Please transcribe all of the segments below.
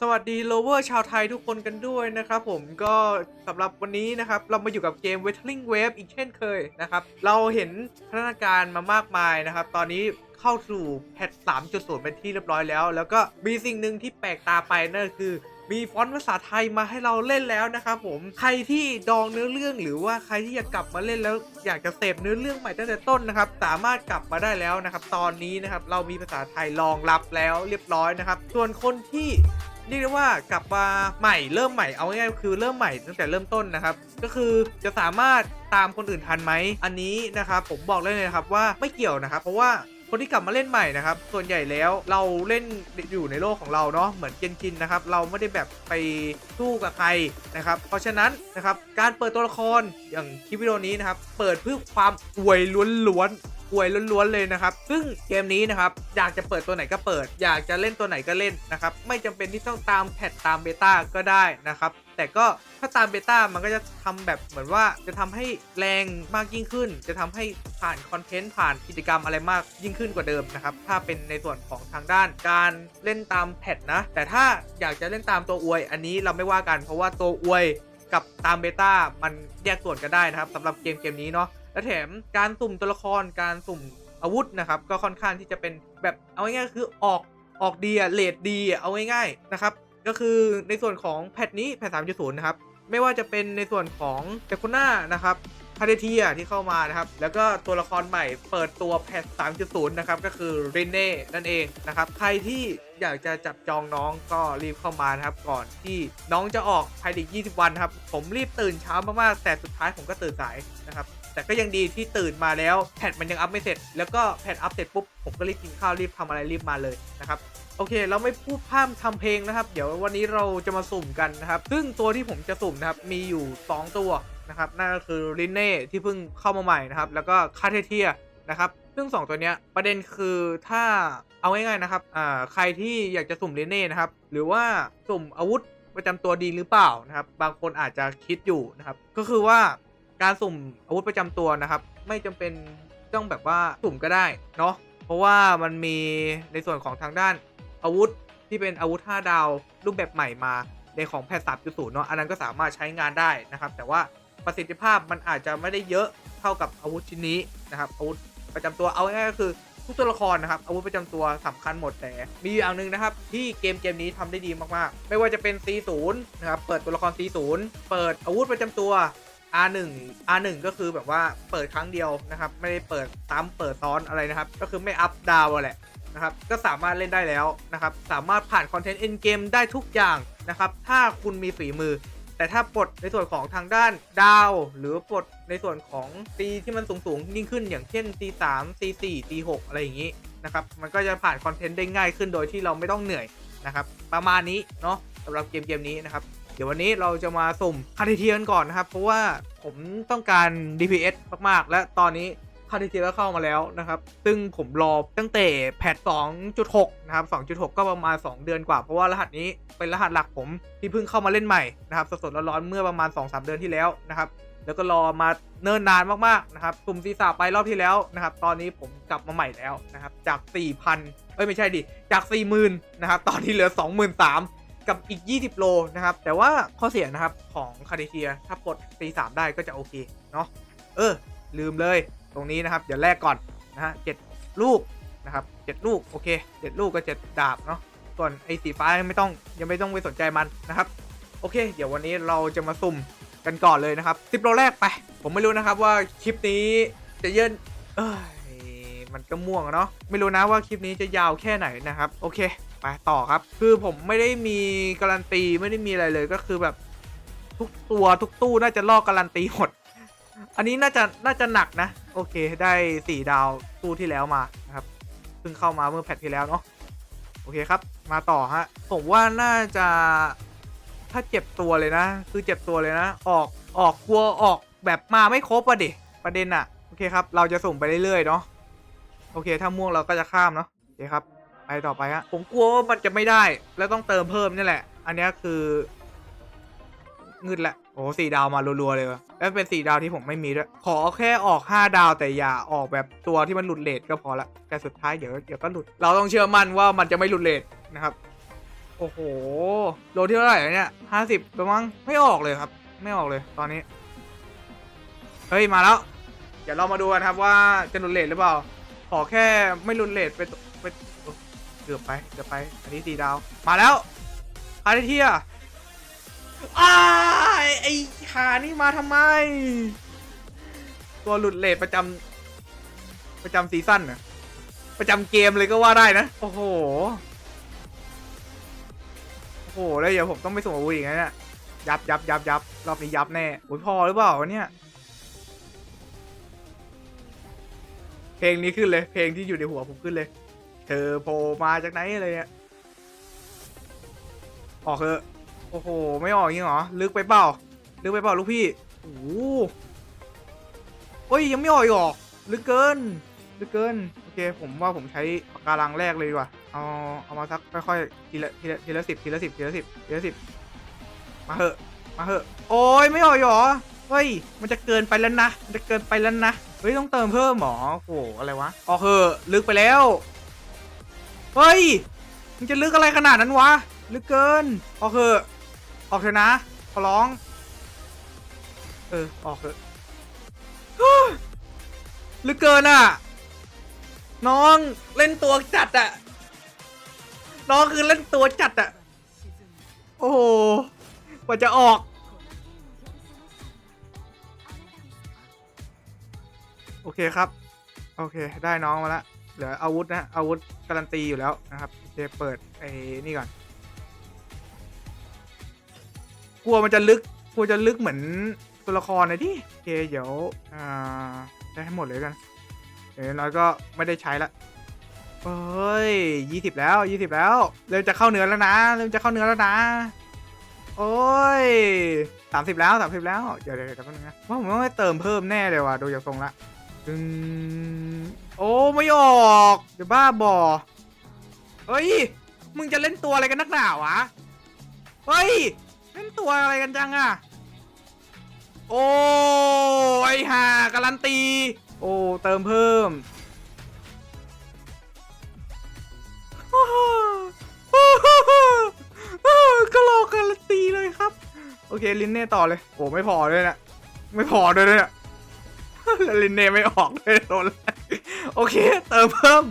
สวัสดีโลเวอร์ชาวไทยทุกคนกันด้วยนะครับผมก็สำหรับวันนี้นะครับ เรามาอยู่กับเกม w e t l i n g Wave อีกเช่นเคยนะครับ เราเห็นพัฒนาการมามากมายนะครับ ตอนนี้เข้าสู่แพท 3.0 เป็นที่เรียบร้อยแล้ว แล้วก็มีสิ่งหนึ่งที่แปลกตาไปนั่นคือมีฟอนต์ภาษาไทยมาให้เราเล่นแล้วนะครับผมใครที่ดองเนื้อเรื่องหรือว่าใครที่อยากกลับมาเล่นแล้วอยากจะเสพเนื้อเรื่องใหม่ตั้งแต่ต้นนะครับ สามารถกลับมาได้แล้วนะครับ ตอนนี้นะครับเรามีภาษาไทยรองรับแล้วเรียบร้อยนะครับ ส่วนคนที่ เรียกได้ว่ากลับมาใหม่เริ่มใหม่เอาง่ายๆคือเริ่มใหม่ตั้งแต่เริ่มต้นนะครับ ก็คือจะสามารถตามคนอื่นทันไหมอันนี้นะครับผมบอกได้เลยนะครับว่าไม่เกี่ยวนะครับ เพราะว่าคนที่กลับมาเล่นใหม่นะครับ ส่วนใหญ่แล้วเราเล่นอยู่ในโลกของเราเนาะเหมือนเกนชินนะครับ เราไม่ได้แบบไปสู้กับใครนะครับ เพราะฉะนั้นนะครับการเปิดตัวละครอย่างคลิปวิดีโอนี้นะครับ เปิดเพื่อความอวยล้วนๆ อวยล้วนๆเลยนะครับ ซึ่งเกมนี้นะครับอยากจะเปิดตัวไหนก็เปิด อยากจะเล่นตัวไหนก็เล่นนะครับ ไม่จำเป็นที่ต้องตามแพทตามเบต้าก็ได้นะครับ แต่ก็ถ้าตามเบต้ามันก็จะทำแบบเหมือนว่าจะทำให้แรงมากยิ่งขึ้น จะทำให้ผ่านคอนเทนต์ผ่านกิจกรรมอะไรมากยิ่งขึ้นกว่าเดิมนะครับ ถ้าเป็นในส่วนของทางด้านการเล่นตามแพทนะ แต่ถ้าอยากจะเล่นตามตัวอวย อันนี้เราไม่ว่ากันเพราะว่าตัวอวยกับตามเบต้ามันแยกส่วนกันได้นะครับสำหรับเกมเกมนี้เนาะ และแถมการสุ่มตัวละครการสุ่มอาวุธนะครับ ก็ค่อนข้างที่จะเป็นแบบเอาง่ายๆคือออกออกดีอะเลดดีอะเอาง่ายๆนะครับ ก็คือในส่วนของแพทนี้แพท3.0นย์นะครับ ไม่ว่าจะเป็นในส่วนของเจคุน่านะครับพาเดเทียที่เข้ามานะครับ แล้วก็ตัวละครใหม่เปิดตัวแพท 3.0 นะครับ ก็คือเรนเน่นั่นเองนะครับ ใครที่อยากจะจับจองน้องก็รีบเข้ามานะครับ ก่อนที่น้องจะออกภายใน 20 วันครับ ผมรีบตื่นเช้ามากๆ แต่สุดท้ายผมก็ตื่นสายนะครับ แต่ก็ยังดีที่ตื่นมาแล้วแพทมันยังอัพไม่เสร็จ แล้วก็แพทอัพเสร็จปุ๊บผมก็รีบกินข้าวรีบทำอะไรรีบมาเลยนะครับโอเค เราไม่พูดพร่ำทำเพลงนะครับ เดี๋ยววันนี้เราจะมาสุ่มกันนะครับ ซึ่งตัวที่ผมจะสุ่มนะครับ มีอยู่ 2 ตัวนะครับ นั่นก็คือลินเน่ที่เพิ่งเข้ามาใหม่นะครับ แล้วก็คาเทเทียนะครับ ซึ่ง 2 ตัวเนี้ยประเด็นคือถ้าเอาง่ายๆนะครับ อ่า ใครที่อยากจะสุ่มลินเน่นะครับ หรือว่าสุ่มอาวุธประจำตัวดีหรือเปล่านะครับ บางคนอาจจะคิดอยู่นะครับ ก็คือว่า การสุ่มอาวุธประจำตัวนะครับ ไม่จำเป็นต้องแบบว่าสุ่มก็ได้เนาะเพราะว่ามันมีในส่วนของทางด้านอาวุธที่เป็นอาวุธ 5 ดาวรูปแบบใหม่มาในของแพท3.0เนาะอันนั้นก็สามารถใช้งานได้นะครับ แต่ว่าประสิทธิภาพมันอาจจะไม่ได้เยอะเท่ากับอาวุธชิ้นนี้นะครับอาวุธประจำตัวเอาง่ายๆก็คือทุกตัวละครนะครับอาวุธประจำตัวสำคัญหมดแต่ มีอยู่อย่างหนึ่งนะครับ ที่เกมเกมนี้ทำได้ดีมากๆ ไม่ว่าจะเป็น C0 นะครับเปิดตัวละคร C0 เปิดอาวุธประจำตัว R1 R1 ก็คือแบบว่าเปิดครั้งเดียวนะครับ ไม่ได้เปิดซ้ำเปิดซ้อนอะไรนะครับ ก็คือไม่อัพดาวแหละนะครับ ก็สามารถเล่นได้แล้วนะครับ สามารถผ่านคอนเทนต์เอ็นเกมได้ทุกอย่างนะครับ ถ้าคุณมีฝีมือ แต่ถ้าปลดในส่วนของทางด้านดาว หรือปลดในส่วนของตีที่มันสูงสูงยิ่งขึ้น อย่างเช่น C3 C4 C6 อะไรอย่างนี้นะครับ มันก็จะผ่านคอนเทนต์ได้ง่ายขึ้นโดยที่เราไม่ต้องเหนื่อยนะครับ ประมาณนี้เนาะสำหรับเกมเกมนี้นะครับ เดี๋ยววันนี้เราจะมาสุ่มคาร์ดิเทียนก่อนนะครับ เพราะว่าผมต้องการ DPS มากๆ และตอนนี้คาร์ดิเทียก็เข้ามาแล้วนะครับ ซึ่งผมรอตั้งแต่แพท 2.6 นะครับ 2.6 ก็ประมาณ 2 เดือนกว่า เพราะว่ารหัสนี้เป็นรหัสหลักผมที่เพิ่งเข้ามาเล่นใหม่นะครับสดๆร้อนๆเมื่อประมาณ 2-3 เดือนที่แล้วนะครับแล้วก็รอมาเนิ่นนานมากๆนะครับสุ่มซีซ่าไปรอบที่แล้วนะครับ ตอนนี้ผมกลับมาใหม่แล้วนะครับ จาก 4,000เอ้ยไม่ใช่ดิ จาก 40,000นะครับ ตอนนี้เหลือ 23,000 กับอีก 20 โลนะครับ แต่ว่าข้อเสียนะครับของคาร์ดิเทียถ้าปลด C3 ได้ก็จะโอเคเนาะเออ ลืมเลยตรงนี้นะครับ เดี๋ยวแรกก่อนนะฮะเจ็ดลูกนะครับเจ็ดลูกโอเคเจ็ดลูกก็เจ็ดดาบเนาะส่วนไอ้สีฟ้ายังไม่ต้องยังไม่ต้องไปสนใจมันนะครับ โอเค เดี๋ยววันนี้เราจะมาสุ่มกันก่อนเลยนะครับสิบโลแรกไป ผมไม่รู้นะครับว่าคลิปนี้จะเยินเอ้ยมันก็ม่วงเนาะไม่รู้นะว่าคลิปนี้จะยาวแค่ไหนนะครับ โอเค ไปต่อครับ คือผมไม่ได้มีการันตีไม่ได้มีอะไรเลยก็คือแบบทุกตัวทุกตู้น่าจะลอกการันตีหมด อันนี้น่าจะน่าจะหนักนะ โอเคได้4ดาวตู้ที่แล้วมานะครับเพิ่งเข้ามาเมื่อแพทที่แล้วเนาะโอเคครับ มาต่อฮะผมว่าน่าจะถ้าเจ็บตัวเลยนะ คือเจ็บตัวเลยนะ ออกออกกลัวออกแบบมาไม่ครบอะดิประเด็นอะโอเคครับ เราจะส่งไปเรื่อยๆเนาะโอเค ถ้าม่วงเราก็จะข้ามเนาะโอเคครับ ไปต่อไปฮะผมกลัวว่ามันจะไม่ได้ แล้วต้องเติมเพิ่มนี่แหละ อันนี้คือเงึดแหละโอ้สี่ดาวมารัวๆเลยวะแล้วเป็นสี่ดาวที่ผมไม่มีด้วยขอแค่ออก5ดาวแต่อย่าออกแบบตัวที่มันหลุดเลทก็พอละแต่สุดท้ายเดี๋ยวเดี๋ยวก็หลุด เราต้องเชื่อมั่นว่ามันจะไม่หลุดเลทนะครับ โอ้โหโลที่เท่าไหร่เนี่ยห้าสิบประมั้งไม่ออกเลยครับ ไม่ออกเลยตอนนี้ เฮ้ยมาแล้ว เดี๋ยวเรามาดูกันครับว่าจะหลุดเลทหรือเปล่า ขอแค่ไม่หลุดเลทไปไป เกือบไปเกือบไป อันนี้สี่ดาว มาแล้วอาร์เทียอ้ายไอ้ขานี่มาทำไม ตัวหลุดเลทประจำประจำซีซั่นน่ะประจำเกมเลยก็ว่าได้นะ โอ้โห โอ้โห แล้วเดี๋ยวผมต้องไปส่งอาวุธอีกนะเนี่ยยับยับยับยับรอบนี้ยับแน่โอ้ยพอหรือเปล่าวะเนี่ยเพลงนี้ขึ้นเลย เพลงที่อยู่ในหัวผมขึ้นเลย เธอโผล่มาจากไหนอะไรเนี่ยออกเถอะโอ้โห ไม่ออกจริงเหรอ ลึกไปเปล่า ลึกไปเปล่าลูกพี่ โอ้โหเฮ้ยยังไม่ออกอีกเหรอลึกเกิน ลึกเกิน โอเค ผมว่าผมใช้ปากการังแรกเลยดีกว่า เอา เอามาสักค่อยๆ ทีละ ทีละ ทีละสิบทีละสิบทีละสิบทีละสิบมาเหอะ มาเหอะ โอ้ยไม่ออกอีกเหรอ เฮ้ย มันจะเกินไปแล้วนะ มันจะเกินไปแล้วนะ เฮ้ยต้องเติมเพิ่มหรอ โอ้โห อะไรวะ ออกเหอะ ลึกไปแล้ว เฮ้ยมันจะลึกอะไรขนาดนั้นวะ ลึกเกิน ออกเหอะออกเถอะนะ ขอร้อง เออ ออกเถอะลึกเกินอะ น้องเล่นตัวจัดอะ น้องคือเล่นตัวจัดอะ โอ้โห กว่าจะออกโอเคครับ โอเค ได้น้องมาและ เหลืออาวุธนะอาวุธการันตีอยู่แล้วนะครับโอเคเปิดไอ้นี่ก่อน กลัวมันจะลึกกลัวจะลึกเหมือนตัวละครเลยดิโอเคเดี๋ยวอ่าได้ให้หมดเลยกันเดี๋ยวน้อยก็ไม่ได้ใช้ละเฮ้ยยี่สิบแล้วยี่สิบแล้ว เริ่มจะเข้าเนื้อแล้วนะเริ่มจะเข้าเนื้อแล้วนะ โอ้ยสามสิบแล้วสามสิบแล้ว เดี๋ยวเดี๋ยวเดี๋ยวแป๊บนึงนะว่าผมต้องไปเติมเพิ่มแน่เลยว่ะดูจากทรงละดึง โอ้ไม่ออกเดี๋ยวบ้าบอเฮ้ย มึงจะเล่นตัวอะไรกันนักหนาวะ เฮ้ย เล่นตัวอะไรกันจังอะโอ้ไอห่าการันตี โอ้เติมเพิ่มก็รอการันตีเลยครับ โอเค ลินเน่ต่อเลย โอ้ไม่พอด้วยนะ ไม่พอด้วยเนี่ย แล้วลินเน่ไม่ออกเลยโดนโอเค เติมเพิ่ม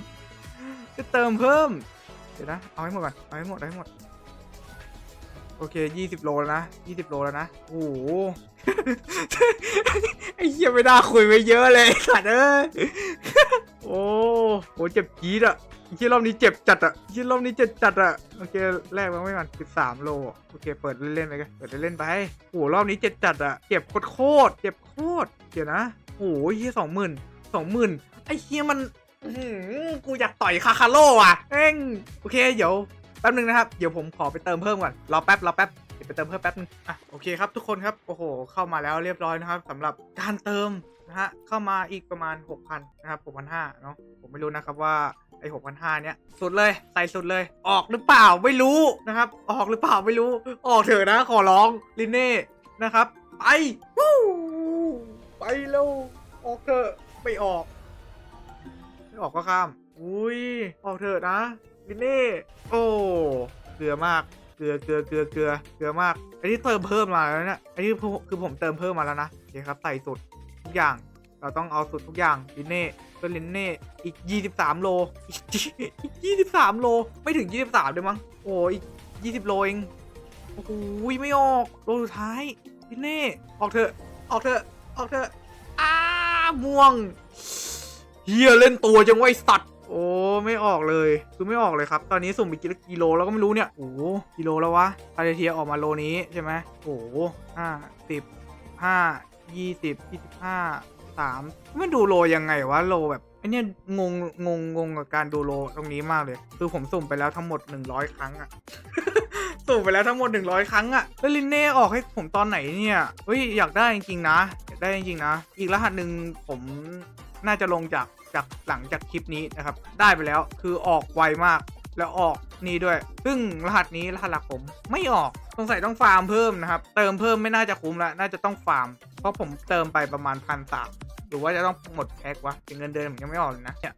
จะเติมเพิ่ม เดี๋ยวนะ เอาให้หมดก่อนเอาให้หมดเอาให้หมด โอเคยี่สิบโลแล้วนะยี่สิบโลแล้วนะ โอ้โห ไอ้เหี้ยไม่ได้คุยไปเยอะเลยสัตว์เอ้ย โอ้โหเจ็บจี๊ดอะ ไอ้เหี้ยรอบนี้เจ็บจัดอะไอ้เหี้ยรอบนี้เจ็บจัดอะโอเคแรกมาไม่ก่อนสิบสามโลโอเค เปิดเล่นๆไปกันเปิดเล่นๆไปโอ้โหรอบนี้เจ็บจัดอะเจ็บโคตรเจ็บโคตรเดี๋ยวนะโอ้โหเหี้ยสองหมื่นสองหมื่นไอ้เหี้ยมันกูอยากต่อยคาคาโร่อะเอ้งโอเคเดี๋ยวแป๊บนึงนะครับ เดี๋ยวผมขอไปเติมเพิ่มก่อนรอแป๊บรอแป๊บเดี๋ยวไปเติมเพิ่มแป๊บนึงอะโอเคครับทุกคนครับโอ้โหเข้ามาแล้วเรียบร้อยนะครับสำหรับการเติมนะฮะเข้ามาอีกประมาณ 6,000 นะครับ6,500เนาะผมไม่รู้นะครับว่า ไอ้6,500เนี้ยสุดเลยใส่สุดเลย ออกหรือเปล่าไม่รู้นะครับ ออกหรือเปล่าไม่รู้ ออกเถอะนะขอร้องลินเน่นะครับ ไปวู้ไปเร็วออกเถอะไม่ออกไม่ออกก็ข้ามอุ้ยออกเถอะนะลินเน่โอ้เกลือมากเกลือเกลือเกลือเกลือเกลือมากอันนี้เติมเพิ่มมาแล้วเนี่ยอันนี้คือคือผมเติมเพิ่มมาแล้วนะโอเคครับใส่สุดทุกอย่าง เราต้องเอาสุดทุกอย่างลินเน่ก็ลินเน่อีก 23 โลอีกอีก 23 โล ไม่ถึง 23เลยมั้งโอ้อีก 20 โลเองโอ้โหไม่ออกโลสุดท้ายลินเน่ออกเถอะออกเถอะออกเถอะอ้าม่วงเฮียเล่นตัวจังไว้สัตว์โอ้ไม่ออกเลยคือไม่ออกเลยครับ ตอนนี้สุ่มไปกี่กิโลแล้วก็ไม่รู้เนี่ยโอ้กิโลแล้ววะพาเทียออกมาโลนี้ใช่ไหมโอ้ห้าสิบห้ายี่สิบยี่สิบห้า สามมันดูโลยังไงวะโลแบบไอเนี้ยงงงงงงกับการดูโลตรงนี้มากเลย คือผมสุ่มไปแล้วทั้งหมด100ครั้งอะสุ่มไปแล้วทั้งหมด100ครั้งอะแล้วลินเน่ออกให้ผมตอนไหนเนี่ยเฮ้ยอยากได้จริงๆนะอยากได้จริงๆนะ อีกรหัสหนึ่งผมน่าจะลงจากจากหลังจากคลิปนี้นะครับ ได้ไปแล้วคือออกไวมากแล้วออกนี่ด้วย ซึ่งรหัสนี้รหัสหลักผมไม่ออกสงสัยต้องฟาร์มเพิ่มนะครับ เติมเพิ่มไม่น่าจะคุ้มละน่าจะต้องฟาร์ม เพราะผมเติมไปประมาณพันสาม รือว่าจะต้องหมดแพ็ควะถึงเงินเดือนผมยังไม่ออกเลยนะเนี่ย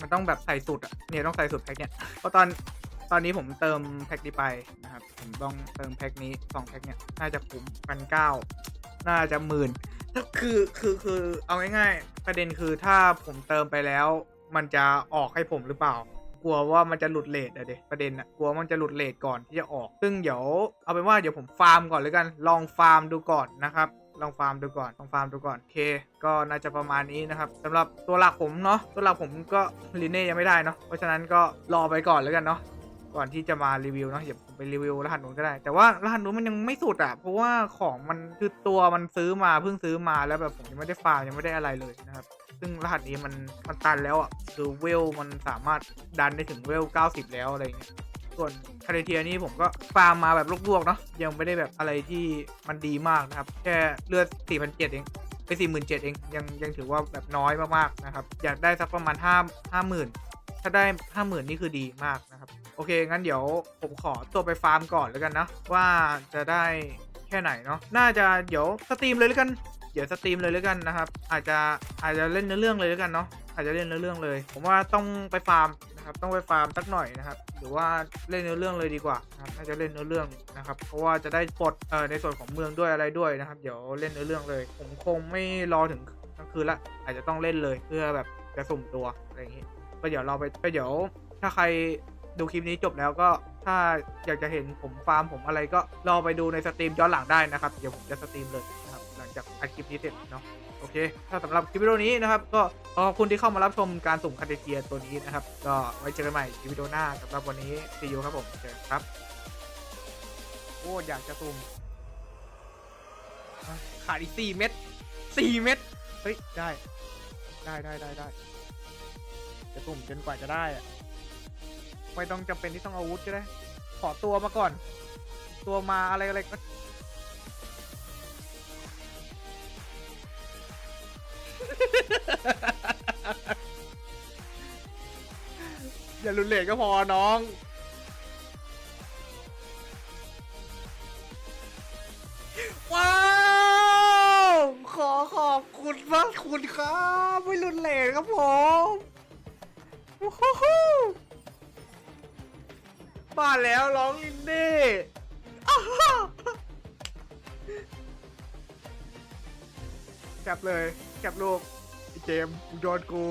มันต้องแบบใส่สุดอะเนี่ยต้องใส่สุดแพ็คเนี่ยเพราะตอนตอนนี้ผมเติมแพ็คนี้ไปนะครับผมต้องเติมแพ็คนี้สองแพ็คเนี่ยน่าจะคุ้มพันเก้าน่าจะหมื่นถ้าคือคือคือเอาง่ายๆประเด็นคือถ้าผมเติมไปแล้ว มันจะออกให้ผมหรือเปล่า กลัวว่ามันจะหลุดเลทอะเด็ประเด็นอะกลัวมันจะหลุดเลทก่อนที่จะออก ซึ่งเดี๋ยวเอาเป็นว่าเดี๋ยวผมฟาร์มก่อนเลยกัน ลองฟาร์มดูก่อนนะครับ ลองฟาร์มดูก่อนลองฟาร์มดูก่อนโอเค ก็น่าจะประมาณนี้นะครับสำหรับตัวหลักผมเนาะตัวหลักผมก็ลิเน่ยังไม่ได้เนาะเพราะฉะนั้นก็รอไปก่อนแล้วกันเนาะก่อนที่จะมารีวิวเนาะเดี๋ยวผมไปรีวิวรหัสนู้นก็ได้ แต่ว่ารหัสนู้นมันยังไม่สุดอะเพราะว่าของมันคือตัวมันซื้อมาเพิ่งซื้อมาแล้วแบบผมยังไม่ได้ฟาร์มยังไม่ได้อะไรเลยนะครับ ซึ่งรหัสนี้มันมันตันแล้วอะคือเวลมันสามารถดันได้ถึงเวล 90 แล้วอะไรเงี้ย ส่วนคาเดเทียนี่ผมก็ฟาร์มมาแบบลวกๆเนาะยังไม่ได้แบบอะไรที่มันดีมากนะครับ แค่เลือด 4,700 เองไป47,000 เองยังยังถือว่าแบบน้อยมากๆนะครับ อยากได้สักประมาณ 5 50,000ถ้าได้50,000นี่คือดีมากนะครับ โอเค งั้นเดี๋ยวผมขอตัวไปฟาร์มก่อนแล้วกันนะ ว่าจะได้แค่ไหนเนาะน่าจะเดี๋ยวสตรีมเลยแล้วกัน เดี๋ยวสตรีมเลยแล้วกันนะครับ อาจจะอาจจะเล่นเนื้อเรื่องเลยแล้วกันเนาะอาจจะเล่นเนื้อเรื่องเลย ผมว่าต้องไปฟาร์ม นะครับต้องไปฟาร์มสักหน่อยนะครับ หรือว่าเล่นเนื้อเรื่องเลยดีกว่านะครับน่าจะเล่นเนื้อเรื่องนะครับ เพราะว่าจะได้ปลดเอ่อในส่วนของเมืองด้วยอะไรด้วยนะครับ เดี๋ยวเล่นเนื้อเรื่องเลย ผมคงไม่รอถึงกลางคืนละอาจจะต้องเล่นเลยเพื่อแบบจะสุ่มตัวอะไรอย่างงี้ก็เดี๋ยวเราไปก็เดี๋ยวถ้าใครดูคลิปนี้จบแล้วก็ถ้าอยากจะเห็นผมฟาร์มผมอะไรก็รอไปดูในสตรีมย้อนหลังได้นะครับ เดี๋ยวผมจะสตรีมเลยนะครับหลังจากอัดคลิปนี้เสร็จเนาะโอเค ถ้าสำหรับคลิปวิดีโอนี้นะครับก็ ขอบคุณที่เข้ามารับชมการสุ่มคาเดเทียตัวนี้นะครับ ก็ไว้เจอกันใหม่คลิปวิดีโอหน้าสำหรับวันนี้ซีอูครับผมเจอกันครับโอ้อยากจะสุ่มขาดอีกสี่เม็ดสี่เม็ดเฮ้ย ได้ ได้ได้ได้ได้จะสุ่มจนกว่าจะได้อะไม่ต้องจำเป็นที่ต้องอาวุธก็ได้ ขอตัวมาก่อน ตัวมาอะไรอะไรก็ อย่ารุนแรงก็พอน้อง ว้าว ขอขอบคุณมากคุณครับ ไม่รุนแรงครับผมวู้ฮู้มาแล้วร้องลินดี้ น่อ้าวแคปเลยแคปรูปไอ้เจมส์มึงโดนกู